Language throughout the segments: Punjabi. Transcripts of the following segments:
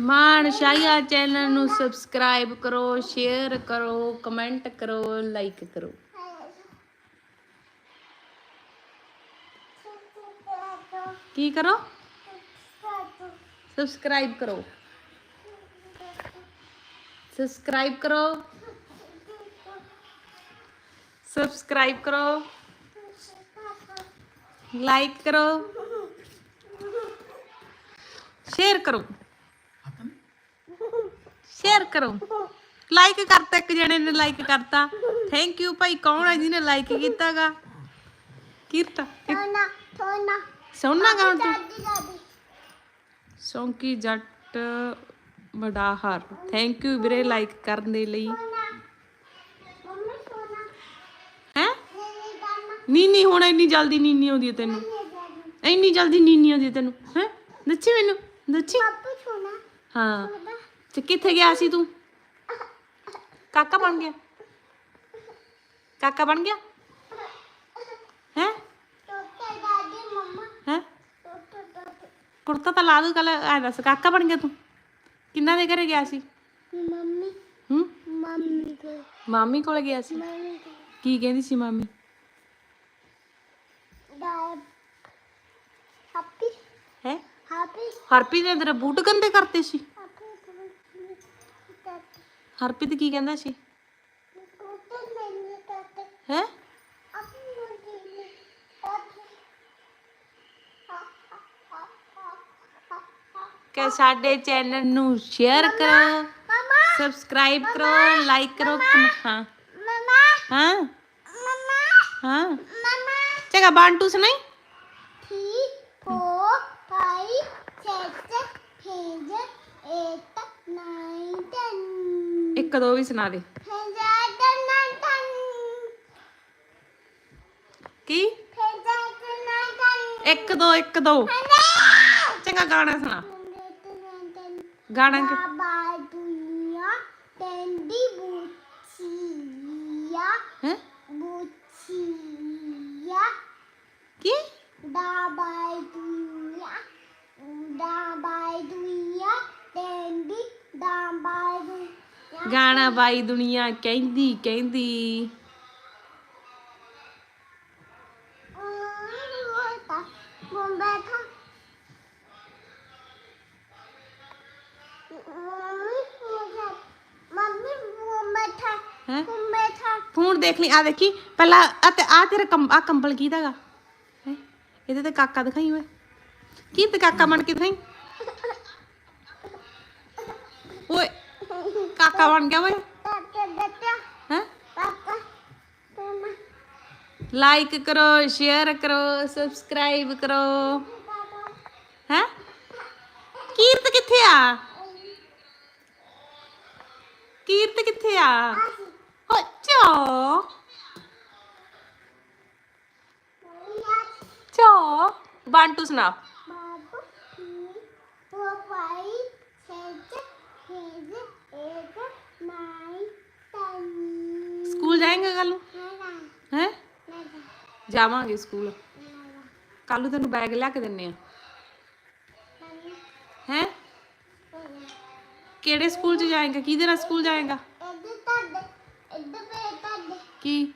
ਮਾਨ ਸ਼ਾਇਆ ਚੈਨਲ ਨੂੰ ਸਬਸਕ੍ਰਾਈਬ ਕਰੋ, ਸ਼ੇਅਰ ਕਰੋ, ਕਮੈਂਟ ਕਰੋ, ਲਾਈਕ ਕਰੋ। ਕੀ ਕਰੋ? ਸਬਸਕ੍ਰਾਈਬ ਕਰੋ। ਸਬਸਕ੍ਰਾਈਬ ਕਰੋ। ਸਬਸਕ੍ਰਾਈਬ ਕਰੋ। ਲਾਈਕ ਕਰੋ। ਸ਼ੇਅਰ ਕਰੋ। ਸ਼ੇਅਰ ਕਰੋ। ਲਾਈਕ ਕਰਤਾ ਇੱਕ ਜਣੇ ਨੇ ਲਾਈਕ ਕਰਤਾ। ਥੈਂਕ ਯੂ ਭਾਈ ਕੌਣ ਹੈ ਜਿਹਨੇ ਲਾਈਕ ਕੀਤਾਗਾ? ਕੀਤਾ ਸੋਨਾ ਕੌਣ ਤੂੰ? ਦਾਦੀ ਦਾਦੀ। ਸੌਂਕੀ ਜੱਟ ਵਡਾਹਰ। ਥੈਂਕ ਯੂ ਵੀਰੇ ਲਾਈਕ ਕਰਨ ਦੇ ਲਈ। ਹੈ? ਨੀਨੀ ਹੁਣ ਇੰਨੀ ਜਲਦੀ ਨੀਨੀ ਆਉਂਦੀ ਹੈ ਤੈਨੂੰ। ਇੰਨੀ ਜਲਦੀ ਨੀਨੀ ਆਉਂਦੀ ਹੈ ਤੈਨੂੰ। ਹੈ? ਦੱਸੀ ਮੈਨੂੰ ਦੱਸੀ। ਹਾਂ। ਤੇ ਕਿੱਥੇ ਗਿਆ ਸੀ ਤੂੰ ਕਾਕਾ ਬਣ ਗਿਆ ਕਾਕਾ ਬਣ ਗਿਆ ਹੈ ਟੋਟੇ ਦਾਦੀ ਮੰਮਾ ਹੈ ਟੋਟੇ ਦਾਦੀ ਕੁੜਤਾ ਤਾਂ ਲਾ ਦੂ ਕੱਲ ਐ ਦੱਸ ਕਾਕਾ ਬਣ ਗਿਆ ਤੂੰ ਕਿੰਨਾ ਦੇ ਘਰੇ ਗਿਆ ਸੀ ਮੰਮੀ ਹੂੰ ਮੰਮੀ ਕੋ ਮਾਮੀ ਕੋਲ ਗਿਆ ਸੀ ਮੰਮੀ ਕੋ ਕੀ ਕਹਿੰਦੀ ਸੀ ਮਾਮੀ ਦਾ ਹੈਪੀ ਹੈ ਹੈਪੀ ਹਰਪ੍ਰੀਤ ਨੇ ਤੇਰੇ ਬੂਟ ਗੰਦੇ ਕਰਤੇ ਸੀ ਹੈਪੀ ਦਾਦੀ ਹਰਪ੍ਰੀਤ ਕੀ ਕਹਿੰਦਾ ਸੀ ਟੋਟੇ ਮੈਨੂੰ ਦਾਦੀ ਹੈ ਆਪਣੀ ਮੰਮੀ ਨੇ ਦਾਦੀ ਕਿ ਸਾਡੇ ਚੈਨਲ ਨੂੰ ਸ਼ੇਅਰ ਕਰੋ ਮਮਾ ਸਬਸਕ੍ਰਾਈਬ ਕਰੋ ਲਾਈਕ ਕਰੋ ਕਮ- ਹਾਂ ਮਮਾ ਹਾਂ ਮਮਾ ਹਾਂ ਮਮਾ ਚੰਗਾ ਬਾਂਟੂ ਸੁਣਾਈ three, four, five, six, seven, eight, nine, ten. ਕਦੋਂ ਵੀ ਸੁਣਾ ਦੇ ਕੀ 1 2 1 2 ਚੰਗਾ ਗਾਣਾ ਸੁਣਾ ਗਾਣਾ ਕਿ ਬਾਬਾ ਦੁਨੀਆ ਟੈਂਡੀ ਬੂਚੀਆ ਹੈ ਬੂਚੀਆ ਕੀ ਬਾਬਾ ਦੁਨੀਆ ਬਾਬਾ ਦੁਨੀਆ ਗਾਣਾ ਬਾਈ ਦੁਨੀਆ ਕਹਿੰਦੀ ਕਹਿੰਦੀ। ਫੋਨ ਦੇਖ ਲਈ ਆ ਦੇਖੀ, ਪਹਿਲਾਂ ਆ ਤੇ ਆ ਤੇਰਾ ਕੰਮ ਆ ਕੰਬਲ ਕੀਦਾਗਾ ਇਹਦੇ ਤੇ ਕਾਕਾ ਦਿਖਾਈ ਓਏ। ਕੀ ਤੇ ਕਾਕਾ ਬਣ ਕੇ ਦਿਖਾਈ? ਓਏ ਕਾਕਾ ਬਣ ਗਿਆ ਓਏ। ਹੈ? ਲਾਈਕ ਕਰੋ ਸ਼ੇਅਰ ਕਰੋ ਸਬਸਕ੍ਰਾਈਬ ਕਰੋ। ਹੈ? ਕੀਰਤ ਕਿੱਥੇ ਆ? ਕੀਰਤ ਕਿੱਥੇ ਆ? ਹੋ ਚੋ। ਚੋ। ਵਨ ਟੂ ਸੁਣਾ ਸਕੂਲ ਜਾਏਗਾ ਕੱਲ ਨੂੰ? ਹੈ? ਜਾਵਾਂਗੇ ਸਕੂਲ। ਕੱਲ ਨੂੰ ਤੈਨੂੰ ਬੈਗ ਲੈ ਕੇ ਦਿੰਨੇ ਆ। ਹੈ? ਕਿਹੜੇ ਸਕੂਲ ਚ ਜਾਏਗਾ? ਕਿਹਦੇ ਨਾਲ ਸਕੂਲ ਜਾਏਗਾ? ਕੀ?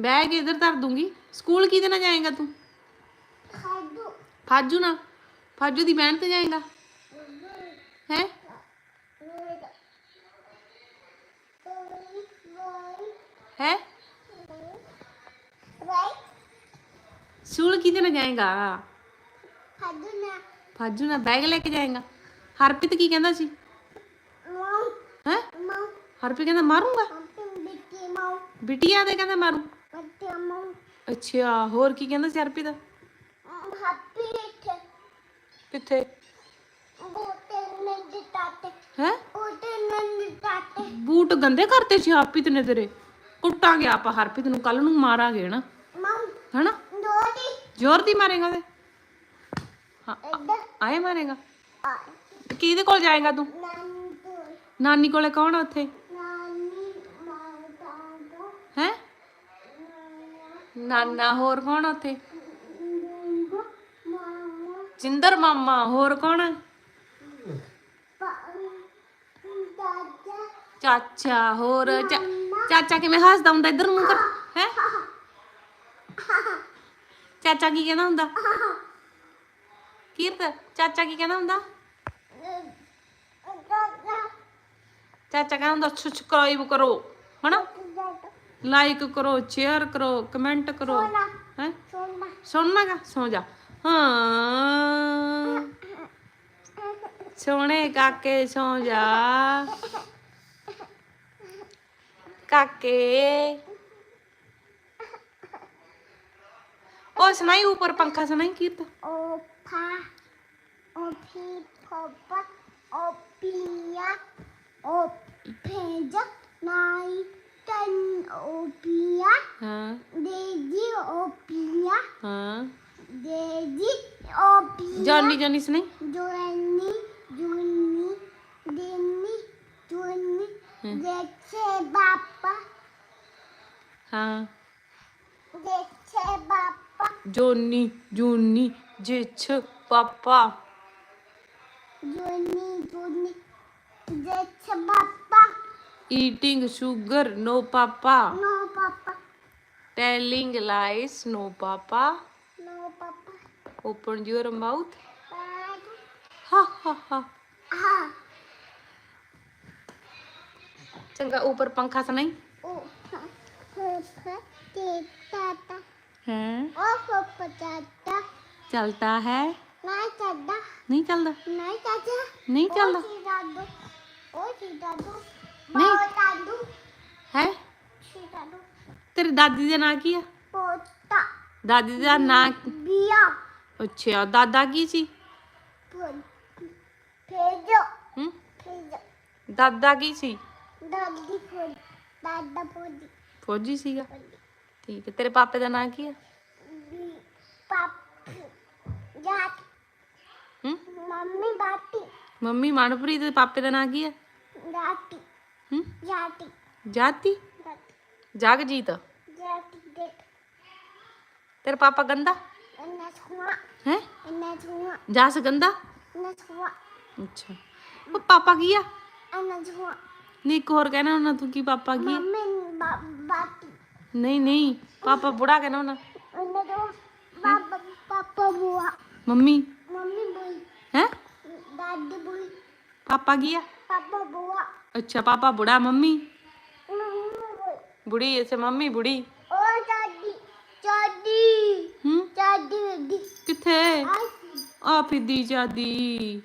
ਬੈਗ ਇਧਰ ਧਰ ਦੂੰਗੀ। ਸਕੂਲ ਕਿਹਦੇ ਨਾਲ ਜਾਏਗਾ ਤੂੰ? ਫਾਜੂ ਨਾਲ? ਫਾਜੂ ਦੀ ਬਹਿਣ ਤੇ ਜਾਏਗਾ? ਸਕੂਲ ਕਿਹਦੇ ਨਾਲ ਜਾਏਂਗਾ? ਖਾਦੂ ਨਾ ਫਾਜੂ ਨਾਲ ਬੈਗ ਲੈ ਕੇ ਜਾਏਂਗਾ। ਹਰਪ੍ਰੀਤ ਕੀ ਕਹਿੰਦਾ ਸੀ? ਹੈ? ਹਰਪ੍ਰੀਤ ਕਹਿੰਦਾ ਮਾਰੂੰਗਾ? ਬਿਟੀਆ ਦੇ ਕਹਿੰਦਾ ਮਾਰੂ। ਅੱਛਾ ਹੋਰ ਕੀ ਕਹਿੰਦਾ ਸੀ ਹਰਪ੍ਰੀਤ? ਕਿੱਥੇ? ਹੈ? ਬੂਟ ਗੰਦੇ ਕਰਤੇ ਸੀ ਹਰਪ੍ਰੀਤ ਨੇ ਤੇਰੇ। ਕੁੱਟਾਂਗੇ ਆਪਾਂ ਹਰਪ੍ਰੀਤ ਨੂੰ ਕੱਲ ਨੂੰ ਮਾਰਾਂਗੇ ਨਾ। ਦੋਦੀ ਜ਼ੋਰ ਦੀ ਮਾਰੇਗਾ ਤੇ ਹਾਂ ਆਏ ਮਾਰੇਗਾ? ਕਿਹਦੇ ਕੋਲ ਜਾਏਗਾ ਤੂੰ? ਨਾਨੀ ਕੋਲੇ। ਕੌਣ ਆ ਉੱਥੇ? ਹੈ? ਨਾਨਾ ਹੋਰ ਕੌਣ ਆ ਉੱਥੇ? ਜਿੰਦਰ ਮਾਮਾ ਹੋਰ ਕੌਣ ਆ? ਚਾਚਾ ਹੋਰ ਚਾ- ਚਾਚਾ ਕਿਵੇਂ ਹੱਸਦਾ ਹੁੰਦਾ ਇੱਧਰ ਨੂੰ ਕਰ ਹੈ। ਚਾਚਾ ਕੀ ਕਹਿੰਦਾ ਹੁੰਦਾ? ਕੀਰਤ ਚਾਚਾ ਕੀ ਕਹਿੰਦਾ ਹੁੰਦਾ? ਚਾਚਾ ਕਹਿੰਦਾ ਹੁੰਦਾ ਸਬਸਕ੍ਰਾਈਬ ਕਰੋ ਹਨਾ? ਲਾਈਕ ਕਰੋ ਸ਼ੇਅਰ ਕਰੋ ਕਮੈਂਟ ਕਰੋ ਹੈ? ਸੁਣਨਾਗਾ ਸੌ ਜਾ। ਹਾਂ। ਸੋਹਣੇ ਕਾਕੇ ਸੌ ਜਾ। ਕਾਕੇ। ઓ સનાઈ ઉપર પંખા સનાઈ કીત ઓ પા ઓ પી પોપ ઓ પિયા ઓ ભેજ નાઈ tần ô pia đề di ô pia đề di ô pia Johnny Johnny सुने Johnny Johnny Denny Johnny देखे बापा हाँ देखे बापा ਜੋਨੀ ਜੂਨੀ ਜਿਛ ਪਾਪਾ जूनी जूनी देखे papa eating sugar no papa No, Papa. Telling lies no papa No, Papa. Open your mouth Papa. Ha ha ਹਾ Ah. ਚੰਗਾ ਉੱਪਰ ਪੰਖਾ ਸੁਣਾਈ Oh. Papa. Tata. ਹੈ Oh, Papa. Tata. ਚਲਤਾ ਹੈ. ਨਹੀਂ ਚੱਲਦਾ. ਨਹੀਂ ਚੱਲਦਾ Oh, si Dadu. Oh, si Dadu. Nahi. Bao Dadu. ਹੈ Si Dadu. ਤੇਰੀ ਦਾਦੀ ਦਾ ਨਾਂ ਕੀ ਆ Pota. ਦਾਦੀ ਦਾ ਨਾਂ Bia. ਅੱਛਾ ਦਾਦਾ ਕੀ ਸੀ Pejo. ਹੂੰ Pejo. ਦਾਦਾ ਕੀ ਸੀ Dadi Podi. Dada Podi. ਫੌਜੀ ਸੀਗਾ ਠੀਕ ਹੈ ਤੇਰੇ ਪਾਪੇ ਦਾ ਨਾਂ ਕੀ ਆ Pap. Jat. ਹੂੰ Mummy Bati. ਮੰਮੀ ਮਨਪ੍ਰੀਤ ਦੇ ਪਾਪੇ ਦਾ ਨਾਂ ਕੀ ਆ Jati. ਹੂੰ Jati. ਜਾਤੀ Jati. ਜਗਜੀਤ Jati. Det. ਤੇਰਾ ਪਾਪਾ ਗੰਦਾ Ina semua. ਹੈ Ina semua. ਜਸ ਗੰਦਾ Ina semua. ਅੱਛਾ ਉਹ ਪਾਪਾ ਕੀ ਆ Ina semua. ਨਹੀਂ ਇੱਕ ਹੋਰ ਕਹਿਣਾ ਉਹਨਾਂ ਤੂੰ ਕੀ ਪਾਪਾ ਕੀ ਆ? Mummy ba Bati. ਨਹੀਂ ਨਹੀਂ ਪਾਪਾ ਬੁੜਾ ਕਹਿਣਾ ਉਹਨਾਂ Ina dua. Papa Papa buat. Mummy Mummy bui. ਹੈ Daddy bui. ਪਾਪਾ ਕੀ ਆ Papa buat. ਅੱਛਾ ਪਾਪਾ ਬੁੜਾ ਮੰਮੀ Mummy bui. ਬੁੜੀ ਐਸੇ ਮੰਮੀ ਬੁੜੀ Oh Daddy. Daddy. ਹੂੰ Daddy Daddy. ਕਿੱਥੇ Ay. ਆ ਫਿੱਦੀ ਜਾਦੀ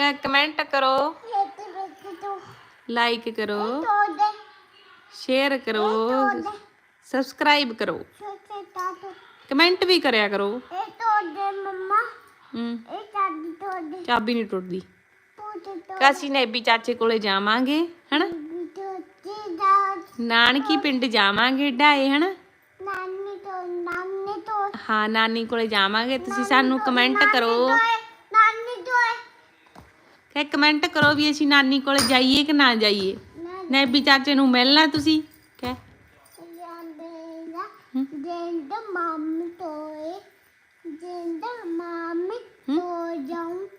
ਕ ਕਮੈਂਟ ਕਰੋ. ਲਾਈਕ ਕਰੋ. ਸ਼ੇਅਰ ਕਰੋ. ਸਬਸਕ੍ਰਾਈਬ ਕਰੋ. ਕਮੈਂਟ ਵੀ ਕਰਿਆ ਕਰੋ. ਚਾਬੀ ਨਹੀਂ ਟੁੱਟਦੀ. ਕਾਸੀ ਨੇਬੀ ਚਾਚੇ ਕੋਲੇ ਜਾਵਾਂਗੇ ਹਨਾ. ਨਾਨਕੀ ਪਿੰਡ ਜਾਵਾਂਗੇ ਢਾਏ ਹਨਾ Nani to nani to. ਹਾਂ ਨਾਨੀ ਕੋਲੇ ਜਾਵਾਂਗੇ ਤੁਸੀਂ ਸਾਨੂੰ ਕਮੈਂਟ ਕਰੋ. ਕਿ ਕਮੈਂਟ ਕਰੋ ਵੀ ਅਸੀਂ ਨਾਨੀ ਕੋਲੇ ਜਾਈਏ ਕਿ ਨਾ ਜਾਈਏ. ਨੇਬੀ ਚਾਚੇ ਨੂੰ ਮਿਲਣਾ ਤੁਸੀਂ ਕਹਿ. Hmm?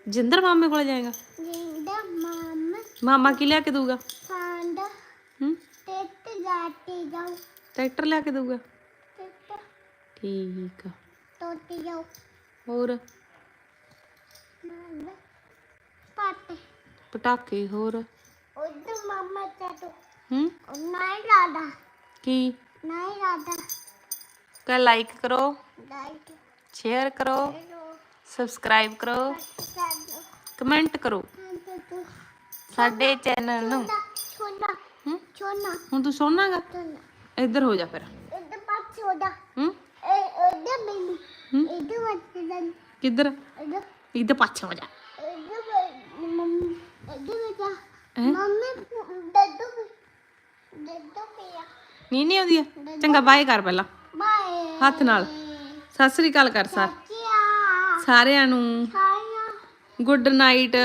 ਜਿੰਦਰ ਮਾਮੇ ਕੋਲੇ ਜਾਏਗਾ ਮਾਮਾ ਕੀ ਲਿਆ ਕੇ ਦਊਗਾ. ਹੂੰ. ਟਰੈਕਟਰ ਲਿਆ ਕੇ ਦਊਗਾ ਠੀਕ ਆ toti jaun. ਹੋਰ. ਪਟਾਕੇ ਹੋਰ Udah mama jatuh. ਹੂੰ Nai rada. ਕੀ Nai rada. ਕਾ ਲਾਈਕ ਕਰੋ Dai. ਸ਼ੇਅਰ ਕਰੋ. ਸਬਸਕ੍ਰਾਈਬ ਕਰੋ. ਕਮੈਂਟ ਕਰੋ. ਸਾਡੇ ਚੈਨਲ ਨੂੰ Chona. ਹੂੰ Chona. ਹੁਣ ਤੂੰ Chona. ਇੱਧਰ ਹੋ ਜਾ ਫਿਰ pas soda. ਹੂੰ Eh, udah mini. Hmm? Itu macam ਕਿੱਧਰ udah ਇੱਧਰ ਪਾਛਾ ਹੋ ਜਾ ਨੀ ਨਹੀਂ ਆਉਂਦੀ ਆ। ਚੰਗਾ ਬਾਏ ਕਰ ਪਹਿਲਾਂ। Bye. ਹੱਥ ਨਾਲ। ਸਤਿ ਸ੍ਰੀ ਅਕਾਲ ਕਰ ਸਾਰ. ਸਾਰਿਆਂ ਨੂੰ। Saya good night.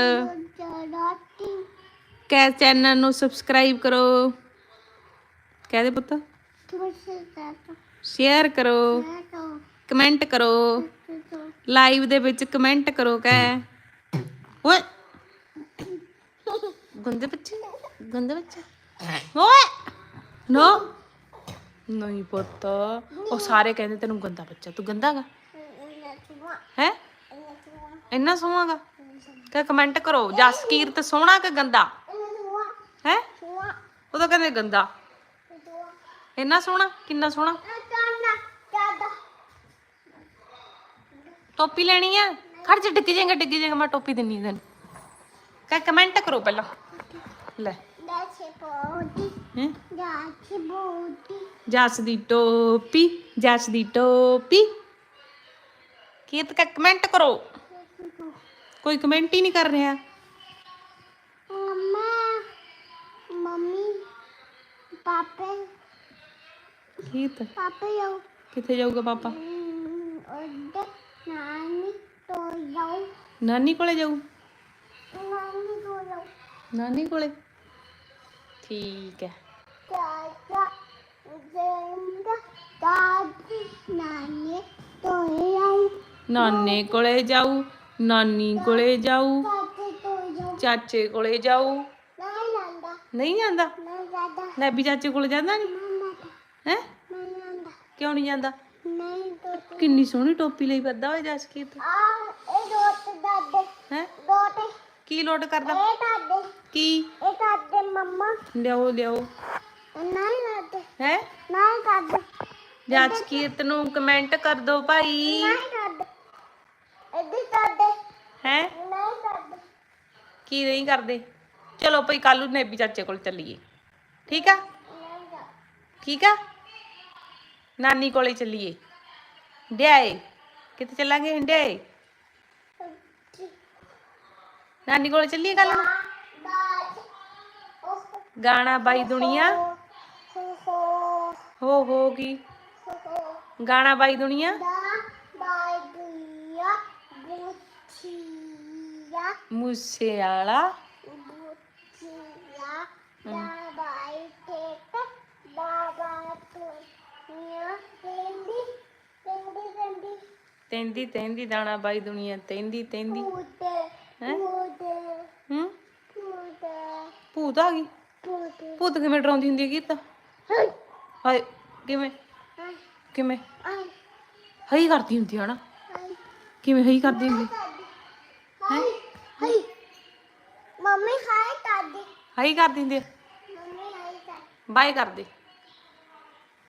ਕੈ ਚੈਨਲ ਨੂੰ ਸਬਸਕ੍ਰਾਈਬ ਕਰੋ। ਕਹਿ ਦੇ ਪੁੱਤ। ਸ਼ੇਅਰ ਕਰੋ। ਤਾਂ ਕਮੈਂਟ ਕਰੋ। ਤੂੰ ਲਾਈਵ ਦੇ ਵਿੱਚ ਕਮੈਂਟ ਕਰੋ ਕਹਿ। ਓਏ। ਗੰਦੇ ਬੱਚੇ? ਗੰਦੇ ਬੱਚੇ? ਓਏ! ਨੋ। ਨਹੀਂ ਪੁੱਤ ਉਹ ਸਾਰੇ ਕਹਿੰਦੇ ਤੈਨੂੰ ਗੰਦਾ ਬੱਚਾ ਤੂੰ ਗੰਦਾਗਾ ਹੈ? ਇੰਨਾ ਸੋਹਣਾਗਾ ਕਹ ਕਮੈਂਟ ਕਰੋ ਜਸਕੀਰਤ ਸੋਹਣਾ ਕਿ ਗੰਦਾ? ਹੈ? ਉਹ ਤਾਂ ਕਹਿੰਦੇ ਗੰਦਾ। ਇੰਨਾ ਸੋਹਣਾ ਕਿੰਨਾ ਸੋਹਣਾ? ਟੋਪੀ ਲੈਣੀ ਆ? ਖੜ ਜਾ ਡਿੱਗ ਜਾਏਗਾ ਡਿੱਗ ਜਾਏਗਾ ਮੈਂ ਟੋਪੀ ਦਿੰਨੀ ਤੈਨੂੰ। ਕਹ ਕਮੈਂਟ ਕਰੋ ਪਹਿਲਾਂ। ਲੈ। ਹੈ? ਜਸ ਦੀ ਟੋਪੀ ਜਸ ਦੀ ਟੋਪੀ। ਕੀਤ ਕਾ ਕਮੈਂਟ ਕਰੋ। ਕੋਈ ਕਮੈਂਟ ਹੀ ਨਹੀਂ ਕਰ ਰਿਹਾ। ਮਮਾ ਮੰਮੀ ਪਾਪੇ। ਕੀਤ ਪਾਪੇ ਯੋ ਕਿੱਥੇ ਜਾਊਗਾ ਪਾਪਾ? ਉਹਦੇ ਨਾਨੀ ਤੋਂ ਯੋ ਨਾਨੀ ਕੋਲੇ ਜਾਊ? ਨਾਨੀ ਤੋਂ ਯੋ ਨਾਨੀ ਕੋਲੇ? ਠੀਕ ਹੈ। ਦਾਦੀ ਨਾਨੀ ਕੋਲੇ ਜਾਊ ਨਾਨੀ ਕੋਲੇ ਜਾਊ ਯੋ ਚਾਚੇ ਕੋਲੇ ਜਾਊ। ਨਹੀਂ ਜਾਂਦਾ। ਨਹੀਂ ਜਾਂਦਾ? ਨੈਬੀ ਚਾਚੇ ਕੋਲੇ ਜਾਂਦਾ ਨਹੀਂ ਹੈ? ਨਹੀਂ ਕਿਉਂ ਨਹੀਂ ਜਾਂਦਾ? ਨਹੀਂ ਕਿੰਨੀ ਸੋਹਣੀ ਟੋਪੀ ਲਈ ਫਿਰਦਾ ਓਏ ਜਸਕੀਤ। ਆ ਇਹ ਦੋਤ ਦਾਦੇ ਹੈ? ਦੋਤੇ ਕੀ ਲੋਡ ਕਰਦਾ? ਇਹ ਦਾਦੇ ਕੀ? ਇਹ ਦਾਦੇ ਮੰਮਾ। ਲਿਆਓ ਲਿਆਓ। ਨਹੀਂ ਦਾਦੇ ਹੈ? ਨਹੀਂ ਦਾਦੇ ਜਸਕੀਰਤ ਨੂੰ ਕਮੈਂਟ ਕਰ ਦਿਓ ਭਾਈ। ਨਹੀਂ ਦਾਦੇ ਇਹਦੀ ਦਾਦੇ ਹੈ। ਨਹੀਂ ਦਾਦੇ ਕੀ ਨਹੀਂ ਕਰਦੇ। ਚਲੋ ਭਾਈ ਕੱਲੂ ਨੈਬੀ ਚਾਚੇ ਕੋਲ ਚੱਲੀਏ। ਠੀਕ ਆ? ਨਹੀਂ ਦਾਦੇ ਠੀਕ ਆ? ਨਾਨੀ ਕੋਲੇ ਚੱਲੀਏ। ਡਿਆਏ। ਕਿੱਥੇ ਚੱਲਾਂਗੇ ਡਿਆਏ? ਨਾਨੀ ਕੋਲੇ ਚੱਲੀਏ ਕੱਲ ਨੂੰ ਦਾਦੇ ਉਹ ਗਾਣਾ ਬਾਈ ਦੁਨੀਆ ਹੋ ਹੋ ਹੋ ਹੋ ਕੀ ਹੋ ਗਾਣਾ ਬਾਈ ਦੁਨੀਆ ਦਾ ਬਾਈ ਦੁਆ ਭੂਤ ਆ ਗਈ? ਭੂਤ ਕਿਵੇਂ ਡਰਾਉਂਦੀ ਹੁੰਦੀ ਹੈ ਗੀਤਾ ਹਾਏ ਹਾਏ ਕਿਵੇਂ? ਕਿਵੇਂ? ਹਈ ਕਰਦੀ ਹੁੰਦੀ ਹੈ ਨਾ? ਕਿਵੇਂ ਹਈ ਕਰਦੀ ਹੁੰਦੀ? ਹਾਏ ਹਾਏ ਮੰਮੀ ਹਾਏ ਦਾਦੀ ਹਈ ਕਰਦੀ ਹੁੰਦੀ ਹੈ ਬਾਏ ਕਰਦੇ।